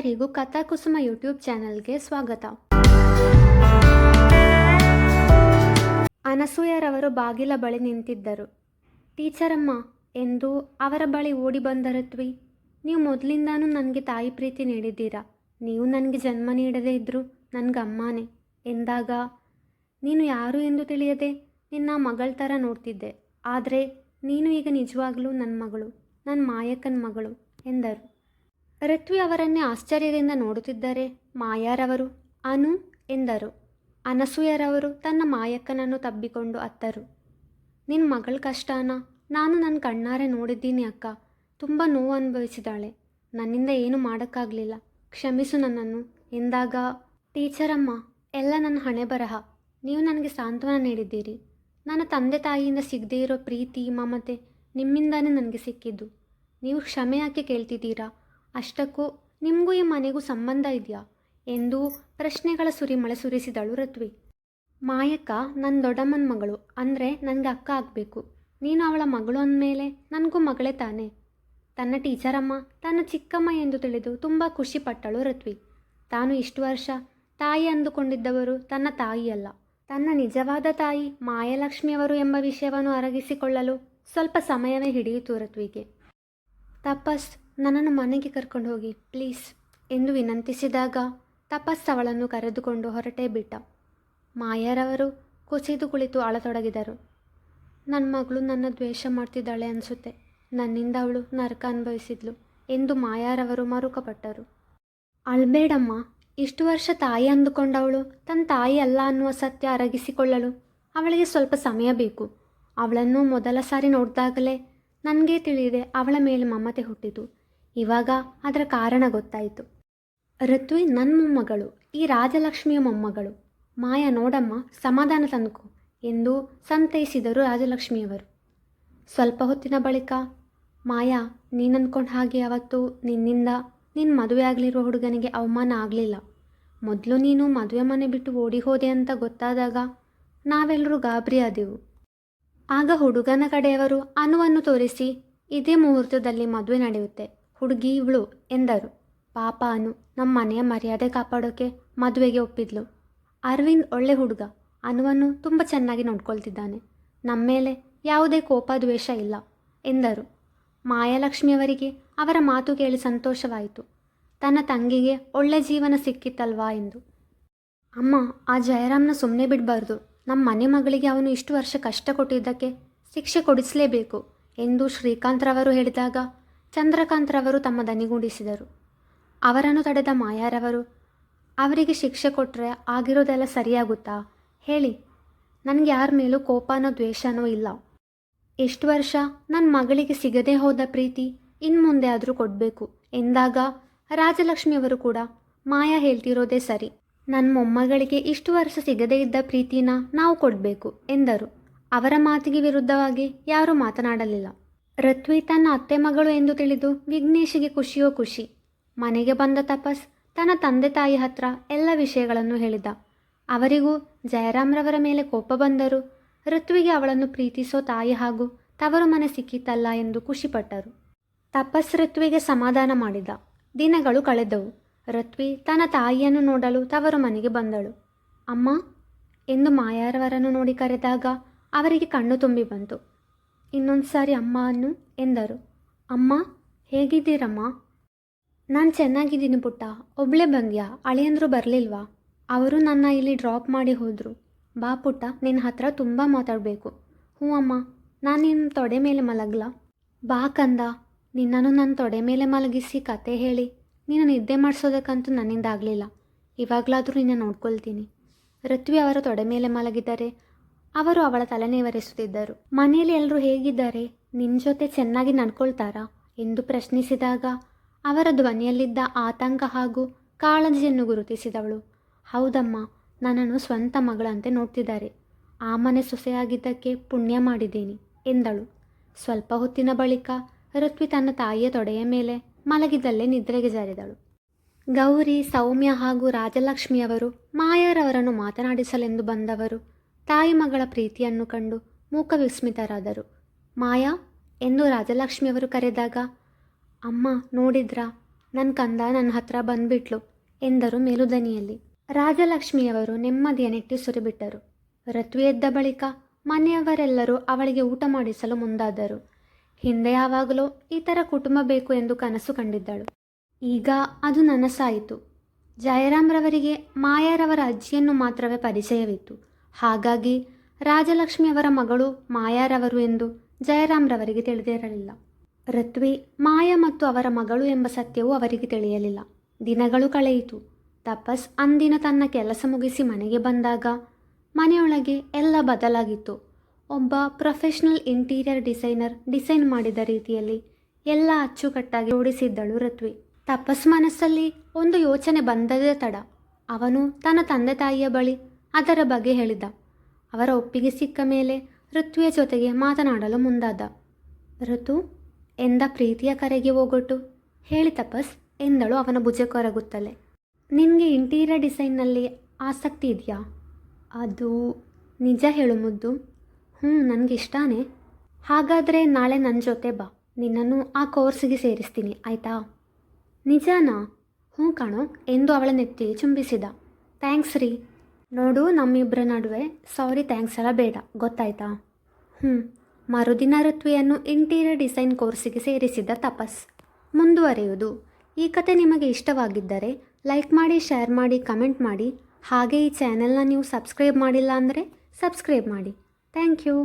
ಎಲ್ಲರಿಗೂ ಕಥಾಕುಸುಮ ಯೂಟ್ಯೂಬ್ ಚಾನೆಲ್ಗೆ ಸ್ವಾಗತ. ಅನಸೂಯರವರು ಬಾಗಿಲ ಬಳಿ ನಿಂತಿದ್ದರು. ಟೀಚರಮ್ಮ, ಎಂದು ಅವರ ಬಳಿ ಓಡಿ ಬಂದರತ್ವಿ. ನೀವು ಮೊದಲಿಂದಾನೂ ನನಗೆ ತಾಯಿ ಪ್ರೀತಿ ನೀಡಿದ್ದೀರಾ? ನೀವು ನನಗೆ ಜನ್ಮ ನೀಡದೇ ಇದ್ದರೂ ನನಗಮ್ಮನೇ, ಎಂದಾಗ, ನೀನು ಯಾರು ಎಂದು ತಿಳಿಯದೆ ನಿನ್ನ ಮಗಳ ಥರ ನೋಡ್ತಿದ್ದೆ. ಆದರೆ ನೀನು ಈಗ ನಿಜವಾಗಲೂ ನನ್ನ ಮಗಳು ನನ್ನ ಮಾಯಕ್ಕನ ಮಗಳು, ಎಂದರು. ಋತ್ವಿ ಅವರನ್ನೇ ಆಶ್ಚರ್ಯದಿಂದ ನೋಡುತ್ತಿದ್ದಾರೆ ಮಾಯಾರವರು, ಅನು ಎಂದರು. ಅನಸೂಯರವರು ತನ್ನ ಮಾಯಕ್ಕನನ್ನು ತಬ್ಬಿಕೊಂಡು ಅತ್ತರು. ನಿನ್ನ ಮಗಳ ಕಷ್ಟಾನ? ನಾನು ನನ್ನ ಕಣ್ಣಾರೆ ನೋಡಿದ್ದೀನಿ ಅಕ್ಕ. ತುಂಬ ನೋವು ಅನುಭವಿಸಿದಾಳೆ ನನ್ನಿಂದ ಏನು ಮಾಡೋಕ್ಕಾಗಲಿಲ್ಲ. ಕ್ಷಮಿಸು ನನ್ನನ್ನು. ಎಂದಾಗ, ಟೀಚರಮ್ಮ, ಎಲ್ಲ ನನ್ನ ಹಣೆ ಬರಹ. ನೀವು ನನಗೆ ಸಾಂತ್ವನ ನೀಡಿದ್ದೀರಿ. ನನ್ನ ತಂದೆ ತಾಯಿಯಿಂದ ಸಿಗದೇ ಇರೋ ಪ್ರೀತಿ, ಮಮತೆ ನಿಮ್ಮಿಂದಾನೇ ನನಗೆ ಸಿಕ್ಕಿದ್ದು. ನೀವು ಕ್ಷಮೆ ಯಾಕೆ ಕೇಳ್ತಿದ್ದೀರಾ? ಅಷ್ಟಕ್ಕೂ ನಿಮಗೂ ಈ ಮನೆಗೂ ಸಂಬಂಧ ಇದೆಯಾ? ಎಂದು ಪ್ರಶ್ನೆಗಳ ಸುರಿಮಳೆ ಸುರಿಸಿದಳು ರತ್ವಿ ಮಾಯಕ್ಕ ನನ್ನ ದೊಡ್ಡಮ್ಮನ ಮಗಳು, ಅಂದರೆ ನನಗೆ ಅಕ್ಕ ಆಗಬೇಕು. ನೀನು ಅವಳ ಮಗಳು ಅಂದಮೇಲೆ ನನಗೂ ಮಗಳೇ ತಾನೆ? ತನ್ನ ಟೀಚರಮ್ಮ, ತನ್ನ ಚಿಕ್ಕಮ್ಮ ಎಂದು ತಿಳಿದು ತುಂಬ ಖುಷಿಪಟ್ಟಳು ಋತ್ವಿ. ತಾನು ಇಷ್ಟು ವರ್ಷ ತಾಯಿ ಅಂದುಕೊಂಡಿದ್ದವರು ತನ್ನ ತಾಯಿಯಲ್ಲ. ತನ್ನ ನಿಜವಾದ ತಾಯಿ ಮಾಯಲಕ್ಷ್ಮಿಯವರು ಎಂಬ ವಿಷಯವನ್ನು ಅರಗಿಸಿಕೊಳ್ಳಲು ಸ್ವಲ್ಪ ಸಮಯವೇ ಹಿಡಿಯಿತು ಋತ್ವಿಗೆ. ತಪಸ್, ನನ್ನನ್ನು ಮನೆಗೆ ಕರ್ಕೊಂಡು ಹೋಗಿ, ಪ್ಲೀಸ್, ಎಂದು ವಿನಂತಿಸಿದಾಗ ತಪಸ್ ಅವಳನ್ನು ಕರೆದುಕೊಂಡು ಹೊರಟೇ ಬಿಟ್ಟ. ಮಾಯರವರು ಕುಸಿದು ಕುಳಿತು ಅಳತೊಡಗಿದರು. ನನ್ನ ಮಗಳು ನನ್ನ ದ್ವೇಷ ಮಾಡ್ತಿದ್ದಾಳೆ ಅನಿಸುತ್ತೆ. ನನ್ನಿಂದ ಅವಳು ನರಕ ಅನುಭವಿಸಿದ್ಲು, ಎಂದು ಮಾಯಾರವರು ಮರುಕಪಟ್ಟರು. ಅಳ್ಬೇಡಮ್ಮ, ಇಷ್ಟು ವರ್ಷ ತಾಯಿ ಅಂದುಕೊಂಡವಳು ತನ್ನ ತಾಯಿ ಅಲ್ಲ ಅನ್ನುವ ಸತ್ಯ ಅರಗಿಸಿಕೊಳ್ಳಲು ಅವಳಿಗೆ ಸ್ವಲ್ಪ ಸಮಯ ಬೇಕು. ಅವಳನ್ನು ಮೊದಲ ಸಾರಿ ನೋಡಿದಾಗಲೇ ನನಗೆ ತಿಳಿದೆ ಅವಳ ಮೇಲೆ ಮಮತೆ ಹುಟ್ಟಿತು. ಇವಾಗ ಅದರ ಕಾರಣ ಗೊತ್ತಾಯಿತು. ಋತ್ವಿ ನನ್ನ ಮೊಮ್ಮಗಳು, ಈ ರಾಜಲಕ್ಷ್ಮಿಯ ಮೊಮ್ಮಗಳು. ಮಾಯ ನೋಡಮ್ಮ, ಸಮಾಧಾನ ತಂದುಕೋ ಎಂದು ಸಂತೈಸಿದರು ರಾಜಲಕ್ಷ್ಮಿಯವರು. ಸ್ವಲ್ಪ ಹೊತ್ತಿನ ಬಳಿಕ, ಮಾಯಾ, ನೀನು ಅಂದ್ಕೊಂಡು ಹಾಗೆ ಅವತ್ತು ನಿನ್ನಿಂದ ನಿನ್ನ ಮದುವೆ ಆಗಲಿರುವ ಹುಡುಗನಿಗೆ ಅವಮಾನ ಆಗಲಿಲ್ಲ. ಮೊದಲು ನೀನು ಮದುವೆ ಮನೆ ಬಿಟ್ಟು ಓಡಿ ಹೋದೆ ಅಂತ ಗೊತ್ತಾದಾಗ ನಾವೆಲ್ಲರೂ ಗಾಬರಿ ಆದೆವು ಆಗ ಹುಡುಗನ ಕಡೆಯವರು ಅನುವನ್ನು ತೋರಿಸಿ, ಇದೇ ಮುಹೂರ್ತದಲ್ಲಿ ಮದುವೆ ನಡೆಯುತ್ತೆ, ಹುಡುಗಿ ಇವಳು ಎಂದರು. ಪಾಪ ಅನು ನಮ್ಮ ಮನೆಯ ಮರ್ಯಾದೆ ಕಾಪಾಡೋಕೆ ಮದುವೆಗೆ ಒಪ್ಪಿದ್ಲು. ಅರವಿಂದ್ ಒಳ್ಳೆ ಹುಡುಗ, ಅನುವನ್ನು ತುಂಬ ಚೆನ್ನಾಗಿ ನೋಡ್ಕೊಳ್ತಿದ್ದಾನೆ. ನಮ್ಮ ಮೇಲೆ ಯಾವುದೇ ಕೋಪ ದ್ವೇಷ ಇಲ್ಲ, ಎಂದರು. ಮಾಯಾಲಕ್ಷ್ಮಿಯವರಿಗೆ ಅವರ ಮಾತು ಕೇಳಿ ಸಂತೋಷವಾಯಿತು. ತನ್ನ ತಂಗಿಗೆ ಒಳ್ಳೆ ಜೀವನ ಸಿಕ್ಕಿತ್ತಲ್ವಾ ಎಂದು. ಅಮ್ಮ, ಆ ಜಯರಾಮ್ನ ಸುಮ್ಮನೆ ಬಿಡಬಾರ್ದು. ನಮ್ಮ ಮನೆ ಮಗಳಿಗೆ ಅವನು ಇಷ್ಟು ವರ್ಷ ಕಷ್ಟ ಕೊಟ್ಟಿದ್ದಕ್ಕೆ ಶಿಕ್ಷೆ ಕೊಡಿಸಲೇಬೇಕು ಎಂದು ಶ್ರೀಕಾಂತ್ರವರು ಹೇಳಿದಾಗ ಚಂದ್ರಕಾಂತ್ರವರು ತಮ್ಮ ದನಿಗೂಡಿಸಿದರು ಅವರನ್ನು ತಡೆದ ಮಾಯಾರವರು ಅವರಿಗೆ ಶಿಕ್ಷೆ ಕೊಟ್ಟರೆ ಆಗಿರೋದೆಲ್ಲ ಸರಿಯಾಗುತ್ತಾ? ಹೇಳಿ. ನನಗೆ ಯಾರ ಮೇಲೂ ಕೋಪನೋ ದ್ವೇಷನೋ ಇಲ್ಲ. ಎಷ್ಟು ವರ್ಷ ನನ್ನ ಮಗಳಿಗೆ ಸಿಗದೇ ಹೋದ ಪ್ರೀತಿ ಇನ್ನು ಮುಂದೆ ಆದರೂ ಕೊಡಬೇಕು ಎಂದಾಗ ರಾಜಲಕ್ಷ್ಮಿಯವರು ಕೂಡ ಮಾಯಾ ಹೇಳ್ತಿರೋದೇ ಸರಿ. ನನ್ನ ಮೊಮ್ಮಗಳಿಗೆ ಇಷ್ಟು ವರ್ಷ ಸಿಗದೇ ಇದ್ದ ಪ್ರೀತಿನ ನಾವು ಕೊಡಬೇಕು, ಎಂದರು. ಅವರ ಮಾತಿಗೆ ವಿರುದ್ಧವಾಗಿ ಯಾರೂ ಮಾತನಾಡಲಿಲ್ಲ. ರತ್ವಿ ತನ್ನ ಅತ್ತೆ ಮಗಳು ಎಂದು ತಿಳಿದು ವಿಘ್ನೇಶಿಗೆ ಖುಷಿಯೋ ಖುಷಿ. ಮನೆಗೆ ಬಂದ ತಪಸ್ ತನ್ನ ತಂದೆ ತಾಯಿ ಹತ್ರ ಎಲ್ಲ ವಿಷಯಗಳನ್ನು ಹೇಳಿದ. ಅವರಿಗೂ ಜಯರಾಮ್ರವರ ಮೇಲೆ ಕೋಪ ಬಂದರು ಋತ್ವಿಗೆ ಅವಳನ್ನು ಪ್ರೀತಿಸೋ ತಾಯಿ ಹಾಗೂ ತವರು ಮನೆ ಸಿಕ್ಕಿತಲ್ಲ ಎಂದು ಖುಷಿಪಟ್ಟರು. ತಪಸ್ ಋತ್ವಿಗೆ ಸಮಾಧಾನ ಮಾಡಿದ. ದಿನಗಳು ಕಳೆದವು. ಋತ್ವಿ ತನ್ನ ತಾಯಿಯನ್ನು ನೋಡಲು ತವರು ಮನೆಗೆ ಬಂದಳು. ಅಮ್ಮ, ಎಂದು ಮಾಯಾರವರನ್ನು ನೋಡಿ ಕರೆದಾಗ ಅವರಿಗೆ ಕಣ್ಣು ತುಂಬಿ ಬಂತು. ಇನ್ನೊಂದು ಸಾರಿ ಅಮ್ಮ ಅನ್ನು ಎಂದರು. ಅಮ್ಮ, ಹೇಗಿದ್ದೀರಮ್ಮ? ನಾನು ಚೆನ್ನಾಗಿದ್ದೀನಿ ಪುಟ್ಟ. ಒಬ್ಳೇ ಬಂದ್ಯಾ? ಅಳಿಯಂದ್ರು ಬರಲಿಲ್ವಾ? ಅವರು ನನ್ನ ಇಲ್ಲಿ ಡ್ರಾಪ್ ಮಾಡಿ ಹೋದರು. ಬಾ ಪುಟ್ಟ, ನಿನ್ನ ಹತ್ರ ತುಂಬ ಮಾತಾಡಬೇಕು. ಹ್ಞೂ ಅಮ್ಮ, ನಾನು ನಿನ್ನ ತೊಡೆ ಮೇಲೆ ಮಲಗಲ? ಬಾ ಕಂದ, ನಿನ್ನನ್ನು ನನ್ನ ತೊಡೆ ಮೇಲೆ ಮಲಗಿಸಿ ಕತೆ ಹೇಳಿ. ನೀನು ನಿದ್ದೆ ಮಾಡಿಸೋದಕ್ಕಂತೂ ನನ್ನಿಂದ ಆಗಲಿಲ್ಲ. ಇವಾಗಲಾದರೂ ನಿನ್ನ ನೋಡ್ಕೊಳ್ತೀನಿ. ಋತ್ವಿ ಅವರ ತೊಡೆ ಮೇಲೆ ಮಲಗಿದ್ದಾರೆ. ಅವರು ಅವಳ ತಲೆನೇವರಿಸುತ್ತಿದ್ದರು ಮನೆಯಲ್ಲಿ ಎಲ್ಲರೂ ಹೇಗಿದ್ದಾರೆ? ನಿನ್ನ ಜೊತೆ ಚೆನ್ನಾಗಿ ನಡ್ಕೊಳ್ತಾರಾ? ಎಂದು ಪ್ರಶ್ನಿಸಿದಾಗ ಅವರ ಧ್ವನಿಯಲ್ಲಿದ್ದ ಆತಂಕ ಹಾಗೂ ಕಾಳಜಿಯನ್ನು ಗುರುತಿಸಿದವಳು. ಹೌದಮ್ಮ, ನನ್ನನ್ನು ಸ್ವಂತ ಮಗಳಂತೆ ನೋಡ್ತಿದ್ದಾರೆ. ಆ ಮನೆ ಸೊಸೆಯಾಗಿದ್ದಕ್ಕೆ ಪುಣ್ಯ ಮಾಡಿದ್ದೀನಿ, ಎಂದಳು. ಸ್ವಲ್ಪ ಹೊತ್ತಿನ ಬಳಿಕ ಋತ್ವಿ ತನ್ನ ತಾಯಿಯ ತೊಡೆಯ ಮೇಲೆ ಮಲಗಿದಲ್ಲೇ ನಿದ್ರೆಗೆ ಜಾರಿದಳು. ಗೌರಿ, ಸೌಮ್ಯ ಹಾಗೂ ರಾಜಲಕ್ಷ್ಮಿಯವರು ಮಾಯಾರವರನ್ನು ಮಾತನಾಡಿಸಲೆಂದು ಬಂದವರು. ತಾಯಿ ಮಗಳ ಪ್ರೀತಿಯನ್ನು ಕಂಡು ಮೂಕ ವಿಸ್ಮಿತರಾದರು. ಮಾಯಾ, ಎಂದು ರಾಜಲಕ್ಷ್ಮಿಯವರು ಕರೆದಾಗ, ಅಮ್ಮ, ನೋಡಿದ್ರಾ? ನನ್ನ ಕಂದ ನನ್ನ ಹತ್ರ ಬಂದ್ಬಿಟ್ಲು, ಎಂದರು ಮೇಲುದನಿಯಲ್ಲಿ. ರಾಜಲಕ್ಷ್ಮಿಯವರು ನೆಮ್ಮದಿಯ ನೆಟ್ಟಿ ಸುರಿಬಿಟ್ಟರು. ರತ್ವಿ ಎದ್ದ ಬಳಿಕ ಮನೆಯವರೆಲ್ಲರೂ ಅವಳಿಗೆ ಊಟ ಮಾಡಿಸಲು ಮುಂದಾದರು. ಹಿಂದೆ ಯಾವಾಗಲೋ ಈ ಥರ ಕುಟುಂಬ ಬೇಕು ಎಂದು ಕನಸು ಕಂಡಿದ್ದಳು. ಈಗ ಅದು ನನಸಾಯಿತು. ಜಯರಾಮ್ರವರಿಗೆ ಮಾಯಾರವರ ಅಜ್ಜಿಯನ್ನು ಮಾತ್ರವೇ ಪರಿಚಯವಿತ್ತು. ಹಾಗಾಗಿ ರಾಜಲಕ್ಷ್ಮಿಯವರ ಮಗಳು ಮಾಯಾರವರು ಎಂದು ಜಯರಾಮ್ರವರಿಗೆ ತಿಳಿದಿರಲಿಲ್ಲ. ಋತ್ವಿ ಮಾಯಾ ಮತ್ತು ಅವರ ಮಗಳು ಎಂಬ ಸತ್ಯವು ಅವರಿಗೆ ತಿಳಿಯಲಿಲ್ಲ. ದಿನಗಳು ಕಳೆಯಿತು. ತಪಸ್ ಅಂದಿನ ತನ್ನ ಕೆಲಸ ಮುಗಿಸಿ ಮನೆಗೆ ಬಂದಾಗ ಮನೆಯೊಳಗೆ ಎಲ್ಲ ಬದಲಾಗಿತ್ತು. ಒಬ್ಬ ಪ್ರೊಫೆಷನಲ್ ಇಂಟೀರಿಯರ್ ಡಿಸೈನರ್ ಡಿಸೈನ್ ಮಾಡಿದ ರೀತಿಯಲ್ಲಿ ಎಲ್ಲ ಅಚ್ಚುಕಟ್ಟಾಗಿ ಓಡಿಸಿದ್ದಳು ಋತ್ವಿ. ತಪಸ್ ಮನಸ್ಸಲ್ಲಿ ಒಂದು ಯೋಚನೆ ಬಂದದೇ ತಡ. ಅವನು ತನ್ನ ತಂದೆ ತಾಯಿಯ ಬಳಿ ಅದರ ಬಗ್ಗೆ ಹೇಳಿದ. ಅವರ ಒಪ್ಪಿಗೆ ಸಿಕ್ಕ ಮೇಲೆ ಋತ್ವಿಯ ಜೊತೆಗೆ ಮಾತನಾಡಲು ಮುಂದಾದ. ಋತು, ಎಂದ ಪ್ರೀತಿಯ ಕರೆಗೆ ಹೋಗೊಟ್ಟು. ಹೇಳಿ ತಪಸ್, ಎಂದಳು ಅವನ ಭುಜ ಕೊರಗುತ್ತಲೇ. ನಿನಗೆ ಇಂಟೀರಿಯರ್ ಡಿಸೈನ್ನಲ್ಲಿ ಆಸಕ್ತಿ ಇದೆಯಾ? ಅದು ನಿಜ ಹೇಳು ಮುದ್ದು. ಹ್ಞೂ ನನಗೆ ಇಷ್ಟನೇ. ಹಾಗಾದರೆ ನಾಳೆ ನನ್ನ ಜೊತೆ ಬಾ. ನಿನ್ನನ್ನು ಆ ಕೋರ್ಸಿಗೆ ಸೇರಿಸ್ತೀನಿ, ಆಯಿತಾ? ನಿಜನಾ? ಹ್ಞೂ ಕಾಣು, ಎಂದು ಅವಳ ನೆತ್ತಿ ಚುಂಬಿಸಿದ. ಥ್ಯಾಂಕ್ಸ್ ರೀ. ನೋಡು ನಮ್ಮಿಬ್ಬರ ನಡುವೆ ಸಾರಿ ಥ್ಯಾಂಕ್ಸ್ ಎಲ್ಲ ಬೇಡ, ಗೊತ್ತಾಯ್ತಾ? ಹ್ಞೂ ಮರುದಿನ ಋತ್ವಿಯನ್ನು ಇಂಟೀರಿಯರ್ ಡಿಸೈನ್ ಕೋರ್ಸಿಗೆ ಸೇರಿಸಿದ ತಪಸ್. ಮುಂದುವರೆಯುವುದು. ಈ ಕತೆ ನಿಮಗೆ ಇಷ್ಟವಾಗಿದ್ದರೆ ಲೈಕ್ ಮಾಡಿ, ಶೇರ್ ಮಾಡಿ, ಕಮೆಂಟ್ ಮಾಡಿ. ಹಾಗೆ ಈ ಚಾನೆಲ್ನ ನೀವು ಸಬ್ಸ್ಕ್ರೈಬ್ ಮಾಡಿಲ್ಲ ಅಂದರೆ ಸಬ್ಸ್ಕ್ರೈಬ್ ಮಾಡಿ. Thank you